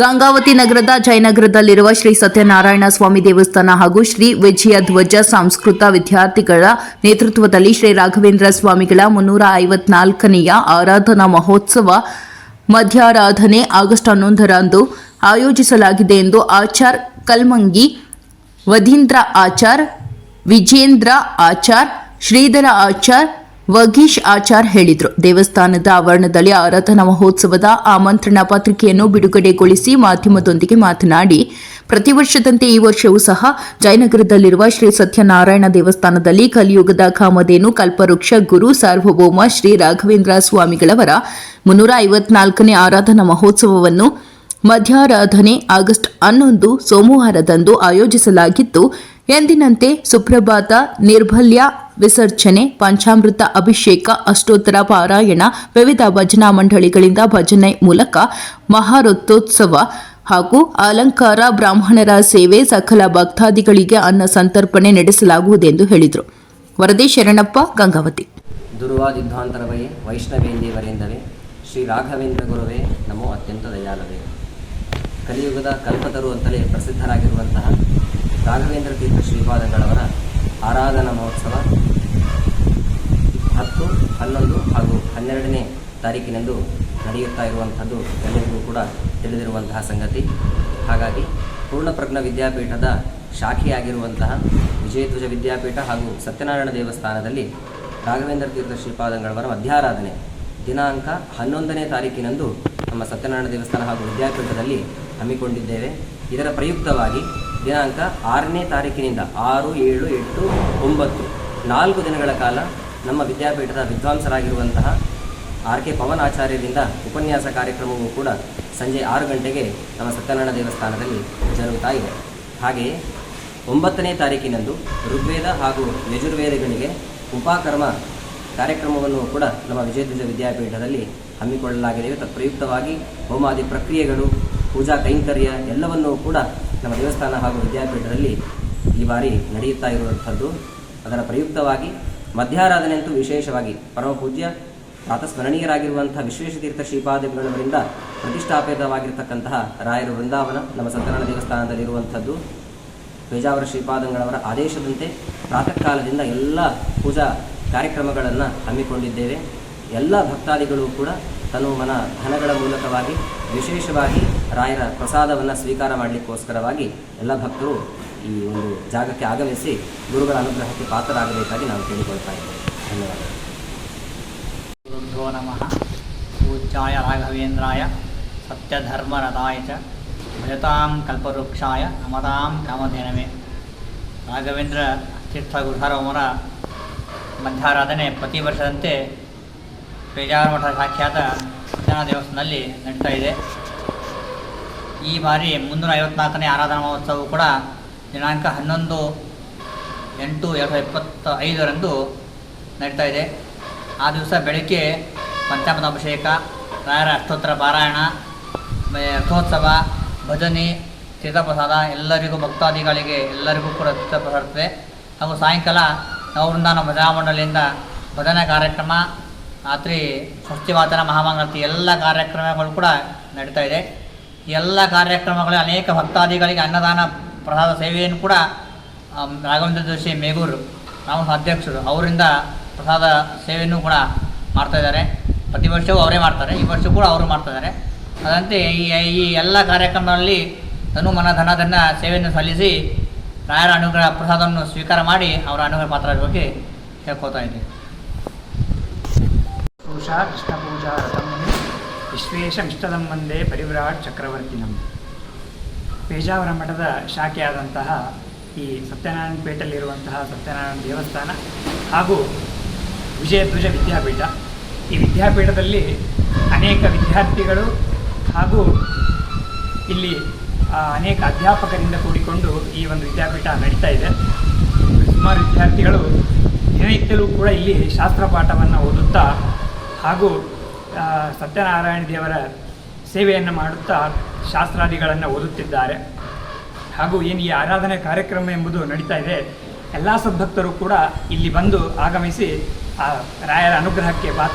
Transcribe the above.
ಗಂಗಾವತಿ ನಗರದ ಜಯನಗರದಲ್ಲಿರುವ ಶ್ರೀ ಸತ್ಯನಾರಾಯಣ ಸ್ವಾಮಿ ದೇವಸ್ಥಾನ ಹಾಗೂ ಶ್ರೀ ವಿಜಯ ಧ್ವಜ ಸಂಸ್ಕೃತ ವಿದ್ಯಾರ್ಥಿಗಳ ನೇತೃತ್ವದಲ್ಲಿ ಶ್ರೀ ರಾಘವೇಂದ್ರ ಸ್ವಾಮಿಗಳ ಮುನ್ನೂರ ಐವತ್ನಾಲ್ಕನೆಯ ಆರಾಧನಾ ಮಹೋತ್ಸವ ಮಧ್ಯಾರಾಧನೆ ಆಗಸ್ಟ್ ಹನ್ನೊಂದರಂದು ಆಯೋಜಿಸಲಾಗಿದೆ ಎಂದು ಆಚಾರ್ ಕಲ್ಮಂಗಿ, ವಧೀಂದ್ರ ಆಚಾರ್, ವಿಜೇಂದ್ರ ಆಚಾರ್, ಶ್ರೀಧರ ಆಚಾರ್ ವಗೀಶ್ ಆಚಾರ್ ಹೇಳಿದರು. ದೇವಸ್ಥಾನದ ಆವರಣದಲ್ಲಿ ಆರಾಧನಾ ಮಹೋತ್ಸವದ ಆಮಂತ್ರಣ ಪತ್ರಿಕೆಯನ್ನು ಬಿಡುಗಡೆಗೊಳಿಸಿ ಮಾಧ್ಯಮದೊಂದಿಗೆ ಮಾತನಾಡಿ, ಪ್ರತಿ ವರ್ಷದಂತೆ ಈ ವರ್ಷವೂ ಸಹ ಜಯನಗರದಲ್ಲಿರುವ ಶ್ರೀ ಸತ್ಯನಾರಾಯಣ ದೇವಸ್ಥಾನದಲ್ಲಿ ಕಲಿಯುಗದ ಕಾಮಧೇನು ಕಲ್ಪವೃಕ್ಷ ಗುರು ಸಾರ್ವಭೌಮ ಶ್ರೀ ರಾಘವೇಂದ್ರ ಸ್ವಾಮಿಗಳವರ ಮುನ್ನೂರ ಐವತ್ನಾಲ್ಕನೇ ಆರಾಧನಾ ಮಹೋತ್ಸವವನ್ನು ಮಧ್ಯಾರಾಧನೆ ಆಗಸ್ಟ್ ಹನ್ನೊಂದು ಸೋಮವಾರದಂದು ಆಯೋಜಿಸಲಾಗಿದ್ದು ಎಂದಿನಂತೆ ಸುಪ್ರಭಾತ, ನಿರ್ಭಲ್ಯ, ವಿಸರ್ಜನೆ, ಪಂಚಾಮೃತ ಅಭಿಷೇಕ, ಅಷ್ಟೋತ್ತರ ಪಾರಾಯಣ, ವಿವಿಧ ಭಜನಾ ಮಂಡಳಿಗಳಿಂದ ಭಜನೆ ಮೂಲಕ ಮಹಾರಥೋತ್ಸವ ಹಾಗೂ ಅಲಂಕಾರ, ಬ್ರಾಹ್ಮಣರ ಸೇವೆ, ಸಕಲ ಭಕ್ತಾದಿಗಳಿಗೆ ಅನ್ನ ಸಂತರ್ಪಣೆ ನಡೆಸಲಾಗುವುದೆಂದು ಹೇಳಿದರು. ವರದಿ ಶರಣಪ್ಪ, ಗಂಗಾವತಿ. ದುರ್ವಾದಿಧ್ವಾಂತರವಯೇ ವೈಷ್ಣವೇಂದೇವರೆಂದವೇ ಶ್ರೀ ರಾಘವೇಂದ್ರ ಗುರುವೇ, ನಮೋ ಅತ್ಯಂತ ದಯಾಲವೇ ಕಲಿಯುಗದ ಕಲ್ಪತರು ಅಂತಲೇ ಪ್ರಸಿದ್ಧರಾಗಿರುವಂತಹ ರಾಘವೇಂದ್ರ ತೀರ್ಥ ಶ್ರೀಪಾದಗಳವರ ಆರಾಧನಾ ಮಹೋತ್ಸವ ಹತ್ತು, ಹನ್ನೊಂದು ಹಾಗೂ ಹನ್ನೆರಡನೇ ತಾರೀಕಿನಂದು ನಡೆಯುತ್ತಾ ಇರುವಂಥದ್ದು ಎಲ್ಲರಿಗೂ ಕೂಡ ತಿಳಿದಿರುವಂತಹ ಸಂಗತಿ. ಹಾಗಾಗಿ ಪೂರ್ಣಪ್ರಜ್ಞ ವಿದ್ಯಾಪೀಠದ ಶಾಖೆಯಾಗಿರುವಂತಹ ವಿಜಯಧ್ವಜ ವಿದ್ಯಾಪೀಠ ಹಾಗೂ ಸತ್ಯನಾರಾಯಣ ದೇವಸ್ಥಾನದಲ್ಲಿ ರಾಘವೇಂದ್ರ ತೀರ್ಥ ಶ್ರೀಪಾದಂಗಳವರ ಮಧ್ಯಾರಾಧನೆ. ದಿನಾಂಕ ಹನ್ನೊಂದನೇ ತಾರೀಕಿನಂದು ನಮ್ಮ ಸತ್ಯನಾರಾಯಣ ದೇವಸ್ಥಾನ ಹಾಗೂ ವಿದ್ಯಾಪೀಠದಲ್ಲಿ ಹಮ್ಮಿಕೊಂಡಿದ್ದೇವೆ. ಇದರ ಪ್ರಯುಕ್ತವಾಗಿ ದಿನಾಂಕ ಆರನೇ ತಾರೀಕಿನಿಂದ ಆರು, ಏಳು, ಎಂಟು, ಒಂಬತ್ತು, ನಾಲ್ಕು ದಿನಗಳ ಕಾಲ ನಮ್ಮ ವಿದ್ಯಾಪೀಠದ ವಿದ್ವಾಂಸರಾಗಿರುವಂತಹ ಆರ್ ಕೆ ಪವನ್ ಆಚಾರ್ಯರಿಂದ ಉಪನ್ಯಾಸ ಕಾರ್ಯಕ್ರಮವೂ ಕೂಡ ಸಂಜೆ ಆರು ಗಂಟೆಗೆ ನಮ್ಮ ಸತ್ಯನಾರಾಯಣ ದೇವಸ್ಥಾನದಲ್ಲಿ ಜರುಗುತ್ತಾ ಇದೆ. ಹಾಗೆಯೇ ಒಂಬತ್ತನೇ ತಾರೀಕಿನಂದು ಋಗ್ವೇದ ಹಾಗೂ ಯಜುರ್ವೇದಗಳಿಗೆ ಉಪಕರ್ಮ ಕಾರ್ಯಕ್ರಮವನ್ನು ಕೂಡ ನಮ್ಮ ವಿಜಯಧ್ವಜ ವಿದ್ಯಾಪೀಠದಲ್ಲಿ ಹಮ್ಮಿಕೊಳ್ಳಲಾಗಿದೆ ತತ್ಪ್ರಯುಕ್ತವಾಗಿ ಹೋಮಾದಿ ಪ್ರಕ್ರಿಯೆಗಳು ಪೂಜಾ ಕೈಂಕರ್ಯ ಎಲ್ಲವನ್ನೂ ಕೂಡ ನಮ್ಮ ದೇವಸ್ಥಾನ ಹಾಗೂ ವಿದ್ಯಾಪೀಠದಲ್ಲಿ ಈ ಬಾರಿ ನಡೆಯುತ್ತಾ ಇರುವಂಥದ್ದು. ಅದರ ಪ್ರಯುಕ್ತವಾಗಿ ಮಧ್ಯಾರಾಧನೆ ಅಂತೂ ವಿಶೇಷವಾಗಿ ಪರಮ ಪೂಜ್ಯ, ಪ್ರಾತಸ್ಮರಣೀಯರಾಗಿರುವಂತಹ ವಿಶ್ವೇಶತೀರ್ಥ ಶ್ರೀಪಾದಗಳವರಿಂದ ಪ್ರತಿಷ್ಠಾಪಿತವಾಗಿರ್ತಕ್ಕಂತಹ ರಾಯರ ವೃಂದಾವನ, ನಮ್ಮ ಸತ್ಯನಾರಾಯಣ ದೇವಸ್ಥಾನದಲ್ಲಿರುವಂಥದ್ದು ಪೇಜಾವರ ಶ್ರೀಪಾದಂಗಳವರ ಆದೇಶದಂತೆ ಪ್ರಾತಃ ಕಾಲದಿಂದ ಎಲ್ಲ ಪೂಜಾ ಕಾರ್ಯಕ್ರಮಗಳನ್ನು ಹಮ್ಮಿಕೊಂಡಿದ್ದೇವೆ. ಎಲ್ಲ ಭಕ್ತಾದಿಗಳು ಕೂಡ ತನು ಮನ ಧನಗಳ ಮೂಲಕವಾಗಿ, ವಿಶೇಷವಾಗಿ ರಾಯರ ಪ್ರಸಾದವನ್ನು ಸ್ವೀಕಾರ ಮಾಡಲಿಕ್ಕೋಸ್ಕರವಾಗಿ ಎಲ್ಲ ಭಕ್ತರು ಈ ಒಂದು ಜಾಗಕ್ಕೆ ಆಗಮಿಸಿ ಗುರುಗಳ ಅನುಗ್ರಹಕ್ಕೆ ಪಾತ್ರರಾಗಬೇಕಾಗಿ ನಾವು ಕೇಳಿಕೊಳ್ತಾ ಇದ್ದೇವೆ ಧನ್ಯವಾದ. ಗುರುಭ್ಯೋ ನಮಃ. ಪೂಜ್ಯಾಯ ರಾಘವೇಂದ್ರಾಯ, ಸತ್ಯಧರ್ಮರಥಾಯ ಚ ಭಜತಾಂ ಕಲ್ಪವೃಕ್ಷಾಯ, ನಮತಾಂ ಕಾಮಧೇನವೇ. ರಾಘವೇಂದ್ರ ತೀರ್ಥ ಗುರುಸಾರ್ವಮರ ಮಧ್ಯಾರಾಧನೆ ಪ್ರತಿ ವರ್ಷದಂತೆ ಪೇಜಾವರ ಮಠ ಸಾಕ್ಷಾತ ಸಿದ್ಧನ ದೇವಸ್ಥಾನದಲ್ಲಿ ನಡೀತಾ ಇದೆ. ಈ ಬಾರಿ ಮುನ್ನೂರ ಐವತ್ನಾಲ್ಕನೇ ಆರಾಧನಾ ಮಹೋತ್ಸವ ಕೂಡ ದಿನಾಂಕ ಹನ್ನೊಂದು ಎಂಟು ಎರಡು ಸಾವಿರದ ಇಪ್ಪತ್ತ ಐದರಂದು ನಡೀತಾ ಇದೆ. ಆ ದಿವಸ ಬೆಳಗ್ಗೆ ಪಂಚಾಮೃತ ಅಭಿಷೇಕ ರಾಯರ ಅಷ್ಟೋತ್ತರ ಪಾರಾಯಣ ರಥೋತ್ಸವ, ಭಜನೆ, ತೀರ್ಥಪ್ರಸಾದ ಎಲ್ಲರಿಗೂ ಭಕ್ತಾದಿಗಳಿಗೆ ಎಲ್ಲರಿಗೂ ಕೂಡ ತೀರ್ಥಪ್ರಸಾದ ಹಾಗೂ ಸಾಯಂಕಾಲ ನವವೃಂದಾನ ಭಜನಾ ಮಂಡಳಿಯಿಂದ ಭಜನಾ ಕಾರ್ಯಕ್ರಮ ರಾತ್ರಿ ಸ್ವಸ್ತಿವಾತನ ಮಹಾಮಂಗಲತಿ ಎಲ್ಲ ಕಾರ್ಯಕ್ರಮಗಳು ಕೂಡ ನಡೀತಾ ಇದೆ. ಎಲ್ಲ ಕಾರ್ಯಕ್ರಮಗಳು ಅನೇಕ ಭಕ್ತಾದಿಗಳಿಗೆ ಅನ್ನದಾನ, ಪ್ರಸಾದ ಸೇವೆಯನ್ನು ಕೂಡ ರಾಘವೇಂದ್ರ ಜೋಶಿ ಮೇಗೂರು ನಾವು ಅಧ್ಯಕ್ಷರು ಅವರಿಂದ ಪ್ರಸಾದ ಸೇವೆಯನ್ನು ಕೂಡ ಮಾಡ್ತಾ ಇದ್ದಾರೆ. ಪ್ರತಿ ವರ್ಷವೂ ಅವರೇ ಮಾಡ್ತಾರೆ. ಈ ವರ್ಷ ಕೂಡ ಅವರು ಮಾಡ್ತಾ ಇದ್ದಾರೆ. ಅದಂತೆ ಈ ಈ ಎಲ್ಲ ಕಾರ್ಯಕ್ರಮಗಳಲ್ಲಿ ಧನು, ಮನ ಧನದನ್ನು ಸೇವೆಯನ್ನು ಸಲ್ಲಿಸಿ ರಾಯರ ಅನುಗ್ರಹ ಪ್ರಸಾದವನ್ನು ಸ್ವೀಕಾರ ಮಾಡಿ ಅವರ ಅನುಗ್ರಹ ಪಾತ್ರರಾಗಿ ಹೇಳ್ಕೊತಾ ಇದ್ದೀವಿ. ಪೂಷಾ ಕೃಷ್ಣಪೂಜಾ ರಥಂ ವಿಶ್ವೇಶಮಿಷ್ಟದಂ ವಂದೇ ಪರಿವ್ರಾಟ್ ಚಕ್ರವರ್ತಿನಂ. ಪೇಜಾವರ ಮಠದ ಶಾಖೆಯಾದಂತಹ ಈ ಸತ್ಯನಾರಾಯಣ ಪೇಟೆಯಲ್ಲಿರುವಂತಹ ಸತ್ಯನಾರಾಯಣ ದೇವಸ್ಥಾನ ಹಾಗೂ ವಿಜಯಧ್ವಜ ವಿದ್ಯಾಪೀಠ. ಈ ವಿದ್ಯಾಪೀಠದಲ್ಲಿ ಅನೇಕ ವಿದ್ಯಾರ್ಥಿಗಳು ಹಾಗೂ ಇಲ್ಲಿ ಅನೇಕ ಅಧ್ಯಾಪಕರಿಂದ ಕೂಡಿಕೊಂಡು ಈ ಒಂದು ವಿದ್ಯಾಪೀಠ ನಡೀತಾ ಇದೆ. ಸುಮಾರು ವಿದ್ಯಾರ್ಥಿಗಳು ದಿನನಿತ್ಯಲೂ ಕೂಡ ಇಲ್ಲಿ ಶಾಸ್ತ್ರ ಪಾಠವನ್ನು ಓದುತ್ತಾ ಹಾಗೂ ಸತ್ಯನಾರಾಯಣ ದೇವರ ಸೇವೆಯನ್ನು ಮಾಡುತ್ತಾ ಶಾಸ್ತ್ರಾದಿಗಳನ್ನು ಓದುತ್ತಿದ್ದಾರೆ. ಹಾಗೂ ಏನು ಈ ಆರಾಧನೆ ಕಾರ್ಯಕ್ರಮ ಎಂಬುದು ನಡೀತಾ ಇದೆ, ಎಲ್ಲ ಸದ್ಭಕ್ತರು ಕೂಡ ಇಲ್ಲಿ ಬಂದು ಆಗಮಿಸಿ ಆ ರಾಯರ ಅನುಗ್ರಹಕ್ಕೆ